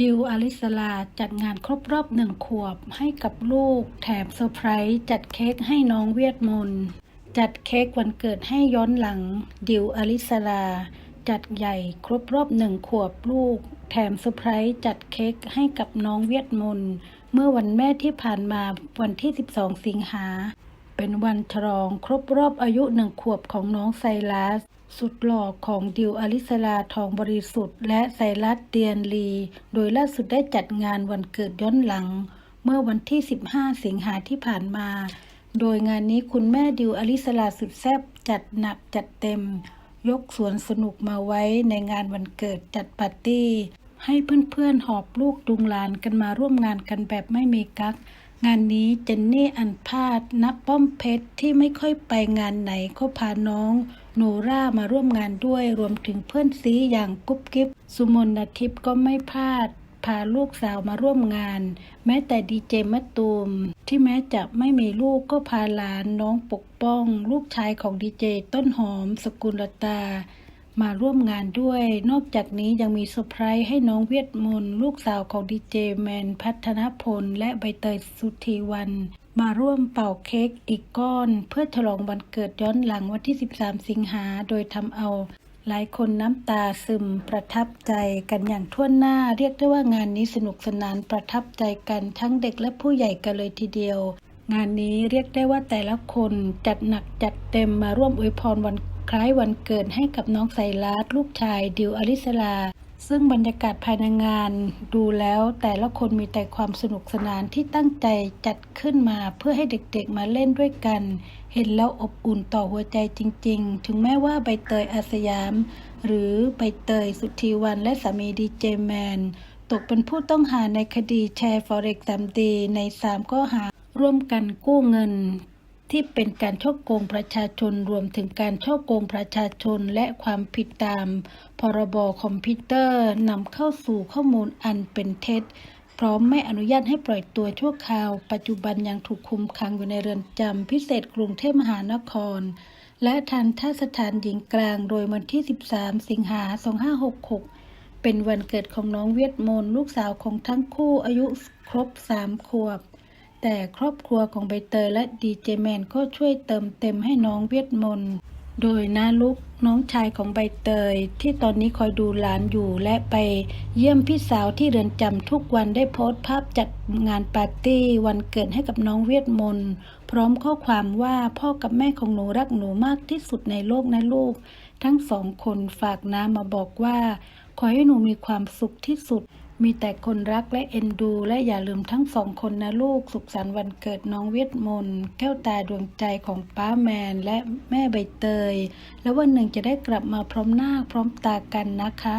ดิวอลิสลาจัดงานครบรอบหนึ่งขวบให้กับลูก แถมเซอร์ไพรส์จัดเค้กให้น้องเวียดมนต์จัดเค้กวันเกิดให้ย้อนหลัง ดิวอลิสลา จัดใหญ่ครบรอบหนึ่งขวบลูก แถมเซอร์ไพรส์จัดเค้กให้กับน้องเวียดมนต์เมื่อวันแม่ที่ผ่านมาวันที่ 12 สิงหา เป็นวันฉลองครบรอบอายุหนึ่งขวบของน้องไซรัส สุดหล่อของดิวอลิสลาทองบริสุทธิ์ และไซรัสเตียนลี โดยล่าสุดได้จัดงานวันเกิดย้อนหลัง เมื่อวันที่ 15 สิงหาที่ผ่านมา โดยงานนี้คุณแม่ดิวอลิสลาสุดแซ่บจัดหนักจัดเต็ม ยกสวนสนุกมาไว้ในงานวันเกิดจัดปาร์ตี้ ให้เพื่อนๆหอบลูกดุงหลานกันมาร่วมงานกันแบบไม่มีกั๊ก งานนี้เจนนี่อันพาดนับป้อมเพชรที่ไม่ค่อยไปงานไหนก็พาน้องโนรามาร่วมงานด้วยรวมถึงเพื่อนซีอย่างกุ๊บกิ๊บสุมนทิพย์ก็ไม่พลาด พาลูกสาวมาร่วมงาน แม้แต่ดีเจมะตูม ที่แม้จะไม่มีลูกก็พาหลานน้องปกป้อง ลูกชายของดีเจต้นหอม สกุลตา มาร่วมงานด้วย นอกจากนี้ยังมีเซอร์ไพรส์ให้น้องเวียดมนต์ลูกสาวของดีเจแมนพัฒนพล และใบเตยสุธีวันมาร่วมเป่าเค้กอีกก้อน เพื่อฉลองวันเกิดย้อนหลังวันที่ 13 สิงหา โดยทำเอา หลายคนน้ำตาซึมประทับใจกันอย่างทั่วหน้า เรียกได้ว่างานนี้สนุกสนานประทับใจกันทั้งเด็กและผู้ใหญ่กันเลยทีเดียว งานนี้เรียกได้ว่าแต่ละคนจัดหนักจัดเต็มมาร่วมอวยพรวัน คล้ายวันเกิดให้กับน้องไซรัสลูกชายดิวอลิสลา ซึ่งบรรยากาศภายในงาน ดูแล้วแต่ละคนมีแต่ความสนุกสนานที่ตั้งใจจัดขึ้นมาเพื่อให้เด็กๆมาเล่นด้วยกัน เห็นแล้วอบอุ่นต่อหัวใจจริง ๆ ถึงแม้ว่าใบเตยอาสยาม หรือใบเตยสุธีวันและสามีดีเจแมนตกเป็นผู้ต้องหาในคดีแชร์ฟอเร็กซ์มดีใน 3 ข้อหาร่วมกันกู้เงิน ที่เป็นการช่อโกงประชาชนรวมถึงการช่อโกงประชาชนและความผิดตาม พรบคอมพิวเตอร์นำเข้าสู่ข้อมูลอันเป็นเท็จ พร้อมไม่อนุญาตให้ปล่อยตัวชั่วคราว ปัจจุบันยังถูกคุมขังอยู่ในเรือนจำพิเศษกรุงเทพมหานคร และทันท่าสถานหญิงกลางโดยวันที่ 13 สิงหา 2566 เป็นวันเกิดของน้องเวียดมนต์ลูกสาวของทั้งคู่อายุครบ 3 ขวบ แต่ครอบครัวของใบเตยและดีเจแมนก็ช่วยเติมเต็มให้น้องเวียดมนต์โดยนาลุกน้องชายของใบเตย ที่ตอนนี้คอยดูหลานอยู่และไปเยี่ยมพี่สาวที่เรือนจำทุกวันได้โพสต์ภาพจัดงานปาร์ตี้วันเกิดให้กับน้องเวียดมนต์พร้อมข้อความว่าพ่อกับแม่ของหนูรักหนูมากที่สุดในโลกนะลูก ทั้งสองคนฝากน้ำมาบอกว่า ขอให้หนูมีความสุขที่สุด มีแต่คนรักและเอ็นดู และอย่าลืมทั้งสองคนนะลูก สุขสันต์วันเกิดน้องเวทมนต์แก้วตาดวงใจของป้าแมนและแม่ใบเตย แล้ววันหนึ่งจะได้กลับมาพร้อมหน้าพร้อมตากันนะคะ